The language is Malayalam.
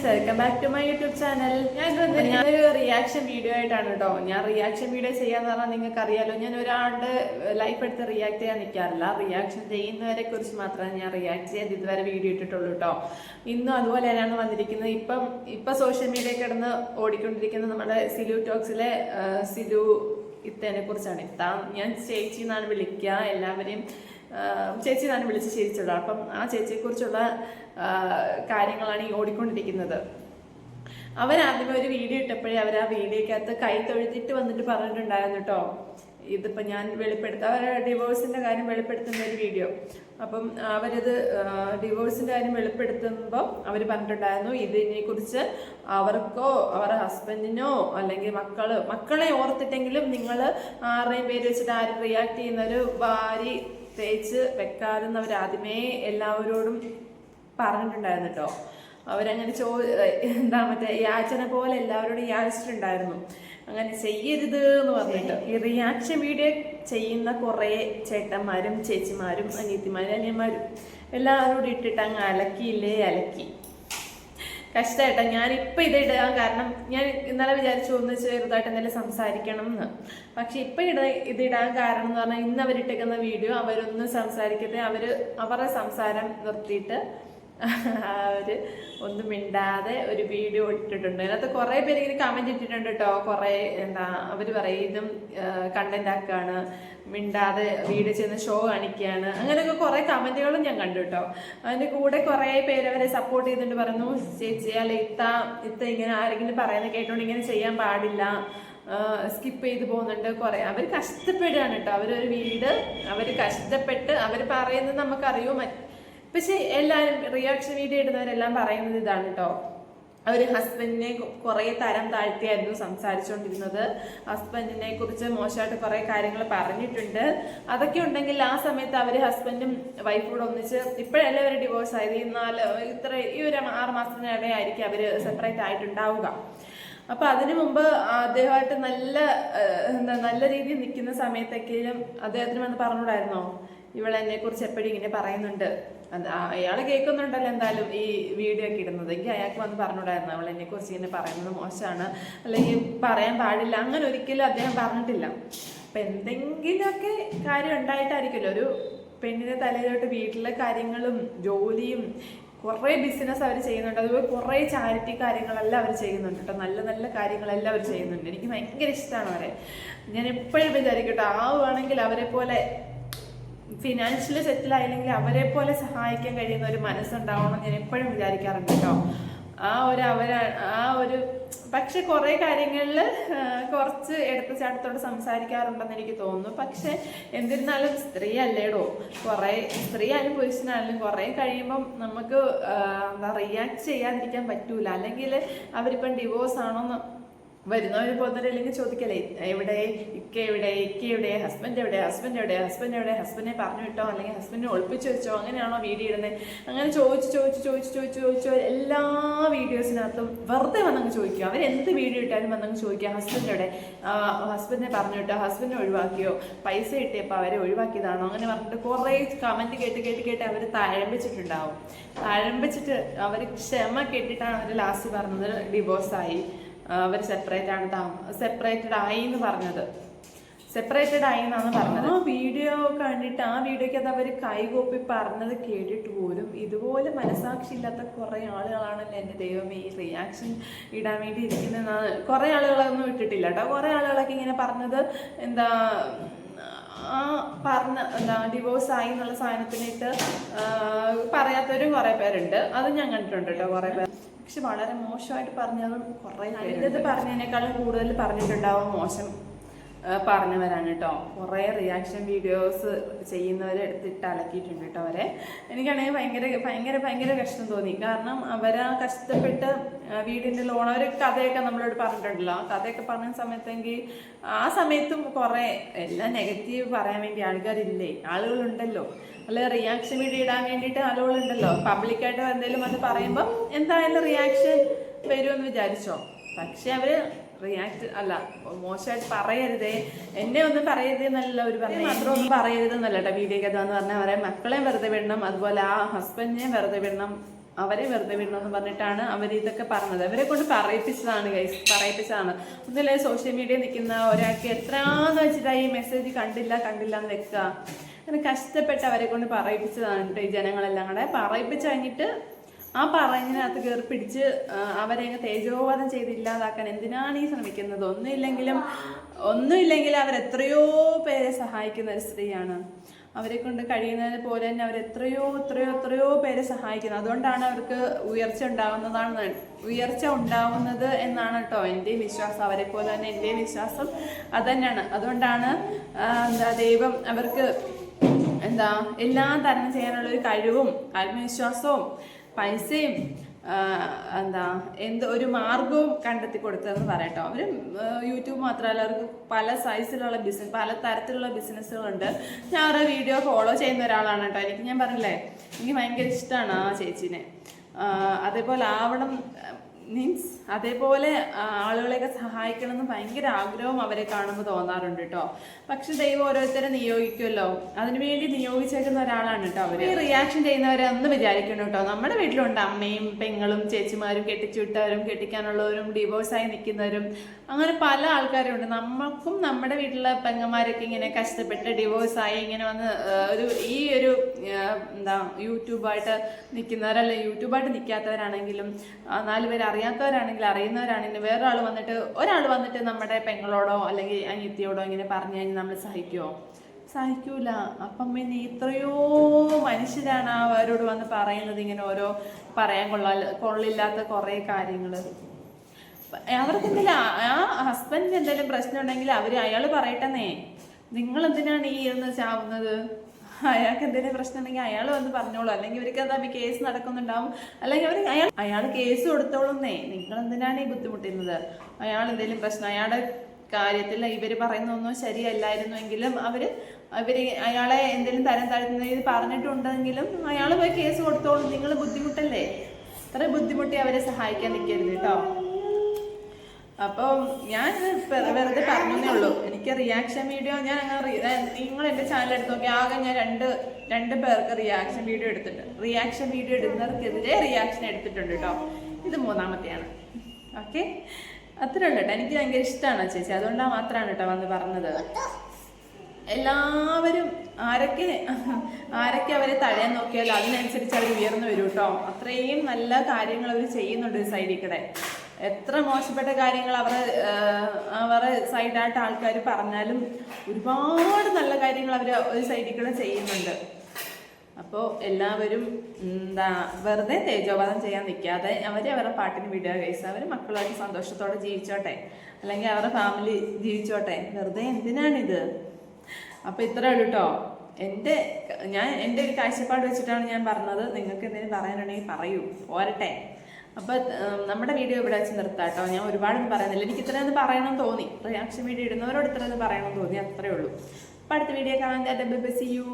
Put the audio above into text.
Friends welcome back to my YouTube channel ഞാൻ ഞാനൊരു റിയാക്ഷൻ വീഡിയോ ആയിട്ടാണ് കേട്ടോ. ഞാൻ റിയാക്ഷൻ വീഡിയോ ചെയ്യാന്ന് പറഞ്ഞാൽ നിങ്ങൾക്ക് അറിയാലോ ഞാൻ ഒരാളുടെ ലൈഫ് എടുത്ത് റിയാക്ട് ചെയ്യാൻ നിൽക്കാറില്ല റിയാക്ഷൻ ചെയ്യുന്നവരെ കുറിച്ച് മാത്രമേ ഞാൻ റിയാക്ട് ചെയ്ത് ഇതുവരെ വീഡിയോ ഇട്ടിട്ടുള്ളൂ കേട്ടോ. ഇന്നും അതുപോലെ തന്നെയാണ് വന്നിരിക്കുന്നത്. ഇപ്പം ഇപ്പം സോഷ്യൽ മീഡിയ കിടന്ന് ഓടിക്കൊണ്ടിരിക്കുന്ന നമ്മുടെ സിലു ടോക്സിലെ സിലു ഇത്തേനെ കുറിച്ചാണ്. ഇത്താ ഞാൻ ചേച്ചി എന്നാണ് വിളിക്കുക. എല്ലാവരെയും ചേച്ചി തന്നെ വിളിച്ച് ചിരിച്ചത് അപ്പം ആ ചേച്ചിയെക്കുറിച്ചുള്ള കാര്യങ്ങളാണ് ഈ ഓടിക്കൊണ്ടിരിക്കുന്നത്. അവരാദ്യമേ ഒരു വീഡിയോ ഇട്ടപ്പോഴേ അവർ ആ വീഡിയോക്കകത്ത് കൈ തൊഴുത്തിട്ട് വന്നിട്ട് പറഞ്ഞിട്ടുണ്ടായിരുന്നു കേട്ടോ. ഇതിപ്പോൾ ഞാൻ വെളിപ്പെടുത്ത അവർ ഡിവോഴ്സിന്റെ കാര്യം വെളിപ്പെടുത്തുന്ന ഒരു വീഡിയോ. അപ്പം അവരത് ഡിവോഴ്സിന്റെ കാര്യം വെളിപ്പെടുത്തുമ്പോൾ അവർ പറഞ്ഞിട്ടുണ്ടായിരുന്നു ഇതിനെക്കുറിച്ച് അവർക്കോ അവരുടെ ഹസ്ബൻഡിനോ അല്ലെങ്കിൽ മക്കൾ മക്കളെ ഓർത്തിട്ടെങ്കിലും നിങ്ങൾ ആരുടെയും പേര് വെച്ചിട്ട് ആരും റിയാക്ട് ചെയ്യുന്ന ഒരു ഭാര്യ തേച്ച് വെക്കാതെന്ന് അവർ ആദ്യമേ എല്ലാവരോടും പറഞ്ഞിട്ടുണ്ടായിരുന്നു കേട്ടോ. അവരങ്ങനെ ചോ എന്താ മറ്റേ യാചന പോലെ എല്ലാവരോടും യാചിച്ചിട്ടുണ്ടായിരുന്നു. അങ്ങനെ ചെയ്യരുത് എന്ന് പറഞ്ഞിട്ട്. ഈ റിയാക്ഷൻ വീഡിയോ ചെയ്യുന്ന കുറേ ചേട്ടന്മാരും ചേച്ചിമാരും അനിയത്തിമാരും അനിയന്മാരും എല്ലാവരോടും ഇട്ടിട്ട് അങ്ങ് അലക്കിയില്ലേ അലക്കി. കഷ്ടമായിട്ടാ ഞാനിപ്പോൾ ഇത് ഇടാൻ കാരണം ഞാൻ ഇന്നലെ വിചാരിച്ചു ഒന്ന് ചെറുതായിട്ട് എന്തെങ്കിലും സംസാരിക്കണം എന്ന് പക്ഷെ ഇപ്പം ഇട ഇത് ഇടാൻ കാരണം എന്ന് പറഞ്ഞാൽ ഇന്ന് അവരിട്ടേക്കുന്ന വീഡിയോ അവരൊന്നും സംസാരിക്കട്ടെ അവർ അവരുടെ സംസാരം നിർത്തിയിട്ട് അവർ ഒന്നും മിണ്ടാതെ ഒരു വീഡിയോ ഇട്ടിട്ടുണ്ട്. അതിനകത്ത് കുറേ പേര് ഇങ്ങനെ കമന്റ് ഇട്ടിട്ടുണ്ട് കേട്ടോ. കുറേ എന്താ അവർ പറയുന്നതും കണ്ടന്റ് ആക്കാണ്. മിണ്ടാതെ വീഡിയോ ചെയ്യുന്ന ഷോ കാണിക്കുകയാണ് അങ്ങനെയൊക്കെ കുറേ കമന്റുകളും ഞാൻ കണ്ടു കേട്ടോ. അതിന്റെ കൂടെ കുറേ പേര് അവരെ സപ്പോർട്ട് ചെയ്തിട്ട് പറഞ്ഞു ചേച്ചി അല്ല ഇത്ത ഇത്ത ഇങ്ങനെ ആരെങ്കിലും പറയുന്നത് കേട്ടോണ്ട് ഇങ്ങനെ ചെയ്യാൻ പാടില്ല. സ്കിപ്പ് ചെയ്ത് പോകുന്നുണ്ട്. കുറേ അവർ കഷ്ടപ്പെടുകയാണ് കേട്ടോ. അവരൊരു വീട് അവർ കഷ്ടപ്പെട്ട് അവർ പറയുന്നത് നമുക്കറിയോ. മറ്റ് പക്ഷെ എല്ലാവരും റിയാക്ഷൻ വീഡിയോ ഇടുന്നവരെല്ലാം പറയുന്നത് ഇതാണ് കേട്ടോ അവർ ഹസ്ബൻഡിനെ കുറേ തരം താഴ്ത്തിയായിരുന്നു സംസാരിച്ചുകൊണ്ടിരുന്നത് ഹസ്ബൻഡിനെ കുറിച്ച് മോശമായിട്ട് കുറേ കാര്യങ്ങൾ പറഞ്ഞിട്ടുണ്ട്. അതൊക്കെ ഉണ്ടെങ്കിൽ ആ സമയത്ത് അവർ ഹസ്ബൻഡും വൈഫോട് ഒന്നിച്ച് ഇപ്പോഴല്ലേ അവർ ഡിവോഴ്സ് ആയത്? നാല് ഇത്ര ഈ ഒരു ആറ് മാസത്തിനിടെ ആയിരിക്കും അവർ സെപ്പറേറ്റ് ആയിട്ടുണ്ടാവുക. അപ്പൊ അതിനു മുമ്പ് അദ്ദേഹമായിട്ട് നല്ല എന്താ നല്ല രീതിയിൽ നിൽക്കുന്ന സമയത്തൊക്കെയും അദ്ദേഹത്തിന് വന്ന് പറഞ്ഞുകൂടായിരുന്നോ? ഇവളെന്നെ കുറിച്ച് എപ്പോഴും ഇങ്ങനെ പറയുന്നുണ്ട്. അയാൾ കേൾക്കുന്നുണ്ടല്ലോ എന്തായാലും ഈ വീഡിയോ ഒക്കെ ഇടുന്നത്. എങ്കിൽ അയാൾക്ക് വന്ന് പറഞ്ഞുകൂടായിരുന്നു. അവൾ എന്നെ കുറിച്ച് ഇങ്ങനെ പറയുന്നത് മോശമാണ്. അല്ലെങ്കിൽ പറയാൻ പാടില്ല. അങ്ങനെ ഒരിക്കലും അദ്ദേഹം പറഞ്ഞിട്ടില്ല. അപ്പൊ എന്തെങ്കിലുമൊക്കെ കാര്യം ഉണ്ടായിട്ടായിരിക്കുമല്ലോ. ഒരു പെണ്ണിന്റെ തലയിലോട്ട് വീട്ടിലെ കാര്യങ്ങളും ജോലിയും കുറേ ബിസിനസ് അവർ ചെയ്യുന്നുണ്ട്. അതുപോലെ കുറേ ചാരിറ്റി കാര്യങ്ങളെല്ലാം അവർ ചെയ്യുന്നുണ്ട് കേട്ടോ. നല്ല നല്ല കാര്യങ്ങളെല്ലാം അവർ ചെയ്യുന്നുണ്ട്. എനിക്ക് ഭയങ്കര ഇഷ്ടമാണ് അവരെ. ഞാൻ എപ്പോഴും വിചാരിക്കട്ടെ ആവുകയാണെങ്കിൽ അവരെ പോലെ ഫിനാൻഷ്യലി സെറ്റിൽ ആയില്ലെങ്കിൽ അവരെ പോലെ സഹായിക്കാൻ കഴിയുന്ന ഒരു മനസ്സുണ്ടാവണം ഞാൻ എപ്പോഴും വിചാരിക്കാറുണ്ട് കേട്ടോ ആ ഒരു അവര ആ ഒരു പക്ഷെ കുറേ കാര്യങ്ങളിൽ കുറച്ച് എടുത്തുചാട്ടത്തോട് സംസാരിക്കാറുണ്ടെന്ന് എനിക്ക് തോന്നുന്നു. പക്ഷെ എന്നിരുന്നാലും സ്ത്രീ അല്ലേടോ കുറേ സ്ത്രീ ആയാലും പുരുഷനായാലും കുറേ കഴിയുമ്പം നമുക്ക് എന്താ റിയാക്ട് ചെയ്യാതിരിക്കാൻ പറ്റൂല. അല്ലെങ്കിൽ അവരിപ്പം ഡിവോഴ്സ് ആണോന്ന് വരുന്നവർ പോകുന്നവർ അല്ലെങ്കിൽ ചോദിക്കലേ എവിടെ ഇക്ക എവിടെ ഇക്ക എവിടെ ഹസ്ബൻഡ് എവിടെ ഹസ്ബൻഡ് എവിടെ ഹസ്ബൻഡ് എവിടെ ഹസ്ബൻഡിനെ പറഞ്ഞു വിട്ടോ അല്ലെങ്കിൽ ഹസ്ബൻഡിനെ ഒളിപ്പിച്ച് വെച്ചോ അങ്ങനെയാണോ വീഡിയോ ഇടുന്നത് അങ്ങനെ ചോദിച്ച് ചോദിച്ച് ചോദിച്ച് ചോദിച്ച് ചോദിച്ചോ എല്ലാ വീഡിയോസിനകത്തും വെറുതെ വന്നങ്ങ് ചോദിക്കുക അവർ എന്ത് വീഡിയോ ഇട്ടാലും വന്നങ്ങ് ചോദിക്കുക ഹസ്ബൻഡ് എവിടെ? ഹസ്ബൻഡിനെ പറഞ്ഞു വിട്ടോ ഹസ്ബൻഡിനെ ഒഴിവാക്കിയോ? പൈസ കിട്ടിയപ്പോൾ അവരെ ഒഴിവാക്കിയതാണോ? അങ്ങനെ പറഞ്ഞിട്ട് കുറേ കമന്റ് കേട്ട് കേട്ട് കേട്ട് അവർ താഴമ്പിച്ചിട്ടുണ്ടാവും. താഴമ്പിച്ചിട്ട് അവർ ക്ഷമ കേട്ടിട്ടാണ് അവർ ലാസ്റ്റ് പറഞ്ഞത് ഡിവോഴ്സായി അവർ സെപ്പറേറ്റ് ആണ് സെപ്പറേറ്റഡ് ആയി എന്ന് പറഞ്ഞത്. സെപ്പറേറ്റഡ് ആയി എന്നാണ് പറഞ്ഞത്. ആ വീഡിയോ കണ്ടിട്ട് ആ വീഡിയോക്ക് അത് അവർ കൈകോപ്പി പറഞ്ഞത് കേട്ടിട്ട് പോലും ഇതുപോലെ മനസാക്ഷി ഇല്ലാത്ത കുറേ ആളുകളാണല്ലോ എന്റെ ദൈവമേ ഈ റിയാക്ഷൻ ഇടാൻ വേണ്ടി ഇരിക്കുന്നതെന്നാണ് കുറേ ആളുകളൊന്നും ഇട്ടിട്ടില്ല കേട്ടോ. കുറേ ആളുകളൊക്കെ ഇങ്ങനെ പറഞ്ഞത് എന്താ ആ പറഞ്ഞ എന്താ ഡിവോഴ്സ് ആയി എന്നുള്ള സാധനത്തിനിട്ട് ആ, പറയാത്തവരും കുറേ പേരുണ്ട്. അത് ഞാൻ കണ്ടിട്ടുണ്ട് കേട്ടോ കുറേ പേർ. പക്ഷെ വളരെ മോശമായിട്ട് പറഞ്ഞതും കുറേ നല്ലത് പറഞ്ഞതിനേക്കാളും കൂടുതൽ പറഞ്ഞിട്ടുണ്ടാവും മോശം. ആ, വരാൻ കേട്ടോ. കുറേ റിയാക്ഷൻ വീഡിയോസ് ചെയ്യുന്നവരെ എടുത്തിട്ട് അലക്കിയിട്ടുണ്ട് കേട്ടോ അവരെ. എനിക്കാണെങ്കിൽ ഭയങ്കര ഭയങ്കര ഭയങ്കര കഷ്ടം തോന്നി. കാരണം അവരാ കഷ്ടപ്പെട്ട് വീടിന്റെ ലോൺ അവർ കഥയൊക്കെ നമ്മളോട് പറഞ്ഞിട്ടുണ്ടല്ലോ. ആ കഥയൊക്കെ പറഞ്ഞ സമയത്തെങ്കിൽ ആ സമയത്തും കുറേ എല്ലാം നെഗറ്റീവ് പറയാൻ വേണ്ടി ആൾക്കാരില്ലേ? ആളുകളുണ്ടല്ലോ. അല്ലെ റിയാക്ഷൻ വീഡിയോ ഇടാൻ വേണ്ടിയിട്ട് ആളുകളുണ്ടല്ലോ. പബ്ലിക്കായിട്ട് എന്തെങ്കിലും വന്ന് പറയുമ്പോൾ എന്തായാലും റിയാക്ഷൻ വരുമെന്ന് വിചാരിച്ചോ. പക്ഷെ അവർ റിയാക്ട് അല്ല മോശമായിട്ട് പറയരുതേ. എന്നെ ഒന്നും പറയരുത് എന്നല്ല ഒരു പറഞ്ഞു മാത്രം ഒന്നും പറയരുത് എന്നല്ല കേട്ടോ വീഡിയോ കഥ എന്ന് പറഞ്ഞാൽ അവരെ മക്കളെയും വെറുതെ വിടണം അതുപോലെ ആ ഹസ്ബൻഡിനെയും വെറുതെ വിടണം അവരെ വെറുതെ വിടണം എന്ന് പറഞ്ഞിട്ടാണ് അവർ ഇതൊക്കെ പറഞ്ഞത്. അവരെ കൊണ്ട് പറയിപ്പിച്ചതാണ് ഗൈസ് പറയിപ്പിച്ചതാണ്. ഒന്നുമില്ല സോഷ്യൽ മീഡിയ നിൽക്കുന്ന ഒരാൾക്ക് എത്രയാന്ന് വെച്ചിട്ടാ ഈ മെസ്സേജ് കണ്ടില്ല കണ്ടില്ല എന്ന് വെക്കുക അങ്ങനെ കഷ്ടപ്പെട്ട് അവരെ കൊണ്ട് പറയിപ്പിച്ചതാണ് കേട്ടോ ഈ ജനങ്ങളെല്ലാം. കൂടെ പറയിപ്പിച്ച് കഴിഞ്ഞിട്ട് ആ പറഞ്ഞതിനകത്ത് കയറി പിടിച്ച് അവരെ അങ്ങ് തേജോവധം ചെയ്ത് ഇല്ലാതാക്കാൻ എന്തിനാണ് ഈ ശ്രമിക്കുന്നത്? ഒന്നുമില്ലെങ്കിലും അവർ എത്രയോ പേരെ സഹായിക്കുന്ന ഒരു സ്ത്രീയാണ്. അവരെ കൊണ്ട് കഴിയുന്നത് പോലെ തന്നെ അവർ എത്രയോ എത്രയോ എത്രയോ പേരെ സഹായിക്കുന്നത് അതുകൊണ്ടാണ് അവർക്ക് ഉയർച്ച ഉണ്ടാവുന്നതാണ് ഉയർച്ച ഉണ്ടാവുന്നത് എന്നാണ് കേട്ടോ എന്റെയും വിശ്വാസം. അവരെ പോലെ തന്നെ എന്റെയും വിശ്വാസം അത് തന്നെയാണ് അതുകൊണ്ടാണ് എന്താ ദൈവം അവർക്ക് എന്താ എല്ലാം തരണം ചെയ്യാനുള്ള ഒരു കഴിവും ആത്മവിശ്വാസവും പൈസയും എന്താ എന്ത് ഒരു മാർഗവും കണ്ടെത്തി കൊടുത്തതെന്ന് പറയട്ടോ അവർ യൂട്യൂബ് മാത്രമല്ല അവർക്ക് പല സൈസിലുള്ള ബിസിനസ് പല തരത്തിലുള്ള ബിസിനസ്സുകളുണ്ട് ഞാൻ അവരുടെ വീഡിയോ ഫോളോ ചെയ്യുന്ന ഒരാളാണ് കേട്ടോ. എനിക്ക് ഞാൻ പറഞ്ഞില്ലേ എനിക്ക് ഭയങ്കര ഇഷ്ടമാണ് ആ ചേച്ചീനെ. അതേപോലെ ആവണം മീൻസ് അതേപോലെ ആളുകളെയൊക്കെ സഹായിക്കണം എന്ന് ഭയങ്കര ആഗ്രഹവും അവരെ കാണുമ്പോൾ തോന്നാറുണ്ട് കേട്ടോ പക്ഷെ ദൈവം ഓരോരുത്തരെ നിയോഗിക്കുമല്ലോ. അതിനുവേണ്ടി നിയോഗിച്ചേക്കുന്ന ഒരാളാണ് കേട്ടോ അവർ ഈ റിയാക്ഷൻ ചെയ്യുന്നവരെ ഒന്ന് വിചാരിക്കണം കേട്ടോ നമ്മുടെ വീട്ടിലുണ്ട് അമ്മയും പെങ്ങളും ചേച്ചിമാരും കെട്ടിച്ചുവിട്ടവരും കെട്ടിക്കാനുള്ളവരും ഡിവോഴ്സായി നിൽക്കുന്നവരും അങ്ങനെ പല ആൾക്കാരും ഉണ്ട് നമ്മൾക്കും നമ്മുടെ വീട്ടിലെ പെങ്ങന്മാരൊക്കെ ഇങ്ങനെ കഷ്ടപ്പെട്ട് ഡിവോഴ്സായി ഇങ്ങനെ വന്ന് ഒരു ഈ ഒരു എന്താ യൂട്യൂബായിട്ട് നിൽക്കുന്നവരല്ല യൂട്യൂബായിട്ട് നിൽക്കാത്തവരാണെങ്കിലും നാലുപേർ നാല് പേര് അറിയുന്നവരാണെങ്കിൽ വേറൊരാൾ വന്നിട്ട് ഒരാൾ വന്നിട്ട് നമ്മുടെ പെങ്ങളോടോ അല്ലെങ്കിൽ അനിയത്തിയോടോ ഇങ്ങനെ പറഞ്ഞു കഴിഞ്ഞാൽ നമ്മൾ സഹിക്കുമോ സഹിക്കൂല. അപ്പം പിന്നെ ഇത്രയോ മനുഷ്യരാണ് അവരോട് വന്ന് പറയുന്നത് ഇങ്ങനെ ഓരോ പറയാൻ കൊള്ളാ കൊള്ളില്ലാത്ത കുറേ കാര്യങ്ങൾ അവർക്ക് എന്തെങ്കിലും ആ ഹസ്ബൻഡിന് എന്തെങ്കിലും പ്രശ്നം ഉണ്ടെങ്കിൽ അവർ അയാൾ പറയട്ടെന്നേ. നിങ്ങൾ എന്തിനാണ് ഈ ഇരുന്ന് ചാവുന്നത്? അയാൾക്ക് എന്തെങ്കിലും പ്രശ്നം ഉണ്ടെങ്കിൽ അയാൾ വന്ന് പറഞ്ഞോളൂ. അല്ലെങ്കിൽ ഇവർക്ക് എന്താ കേസ് നടക്കുന്നുണ്ടാവും. അല്ലെങ്കിൽ അവർ അയാൾ അയാൾ കേസ് കൊടുത്തോളുന്നേ. നിങ്ങൾ എന്തിനാണ് ഈ ബുദ്ധിമുട്ടുന്നത് അയാൾ എന്തെങ്കിലും പ്രശ്നം അയാളുടെ കാര്യത്തിൽ ഇവർ പറയുന്നൊന്നും ശരിയല്ലായിരുന്നുവെങ്കിലും അവർ അവർ അയാളെ എന്തെങ്കിലും തരം താഴ്ത്തുന്ന പറഞ്ഞിട്ടുണ്ടെങ്കിലും അയാൾ പോയി കേസ് കൊടുത്തോളും. നിങ്ങൾ ബുദ്ധിമുട്ടല്ലേ? അത്ര ബുദ്ധിമുട്ടി അവരെ സഹായിക്കാൻ നിൽക്കരുത് കേട്ടോ. അപ്പം ഞാൻ വെറുതെ പറഞ്ഞേ ഉള്ളൂ. എനിക്ക് റിയാക്ഷൻ വീഡിയോ ഞാൻ അങ്ങനെ നിങ്ങൾ എന്റെ ചാനൽ എടുത്ത് നോക്കി ആകെ ഞാൻ രണ്ട് രണ്ട് പേർക്ക് റിയാക്ഷൻ വീഡിയോ എടുത്തിട്ടുണ്ട്. റിയാക്ഷൻ വീഡിയോ എടുക്കുന്നവർക്കെതിരെ റിയാക്ഷൻ എടുത്തിട്ടുണ്ട് കേട്ടോ ഇത് മൂന്നാമത്തെയാണ്. ഓക്കെ അത്രേ ഉള്ളൂ എനിക്ക് ഭയങ്കര ഇഷ്ടമാണ് ചേച്ചി. അതുകൊണ്ടാണ് മാത്രമാണ് കേട്ടോ വന്ന് പറഞ്ഞത്. എല്ലാവരും ആരൊക്കെ ആരൊക്കെ അവരെ തഴയാൻ നോക്കിയാലും അതിനനുസരിച്ച് അവർ ഉയർന്നു വരും കേട്ടോ അത്രയും നല്ല കാര്യങ്ങൾ അവർ ചെയ്യുന്നുണ്ട് സൈഡിൽ കൂടെ. എത്ര മോശപ്പെട്ട കാര്യങ്ങൾ അവർ അവരെ സൈഡായിട്ട് ആൾക്കാർ പറഞ്ഞാലും ഒരുപാട് നല്ല കാര്യങ്ങൾ അവർ ഒരു സൈഡിൽ കൂടെ ചെയ്യുന്നുണ്ട്. അപ്പോൾ എല്ലാവരും എന്താ വെറുതെ തേജോപാതം ചെയ്യാൻ നിൽക്കാതെ അവർ അവരുടെ പാട്ടിന് വിടുക കഴിച്ച് അവർ മക്കളുമായിട്ട് സന്തോഷത്തോടെ ജീവിച്ചോട്ടെ. അല്ലെങ്കിൽ അവരുടെ ഫാമിലി ജീവിച്ചോട്ടെ. വെറുതെ എന്തിനാണിത്? അപ്പോൾ ഇത്രേ ഉള്ളൂ കേട്ടോ എന്റെ ഞാൻ എന്റെ ഒരു കാഴ്ചപ്പാട് വെച്ചിട്ടാണ് ഞാൻ പറഞ്ഞത്. നിങ്ങൾക്ക് എന്തെങ്കിലും പറയാനുണ്ടെങ്കിൽ പറയൂ. പോരട്ടെ. അപ്പോൾ നമ്മുടെ വീഡിയോ ഇവിടെ വെച്ച് നിർത്താം കേട്ടോ ഞാൻ ഒരുപാടൊന്നും പറയുന്നില്ല. എനിക്ക് ഇത്രയൊന്നും പറയണമെന്ന് തോന്നി. റിയാക്ഷൻ വീഡിയോ ഇടുന്നവരോട് ഇത്രയൊന്നും പറയണമെന്ന് തോന്നി. അത്രേ ഉള്ളൂ. അപ്പോൾ അടുത്ത വീഡിയോ കാണാൻ ബൈ ബൈ സി യു.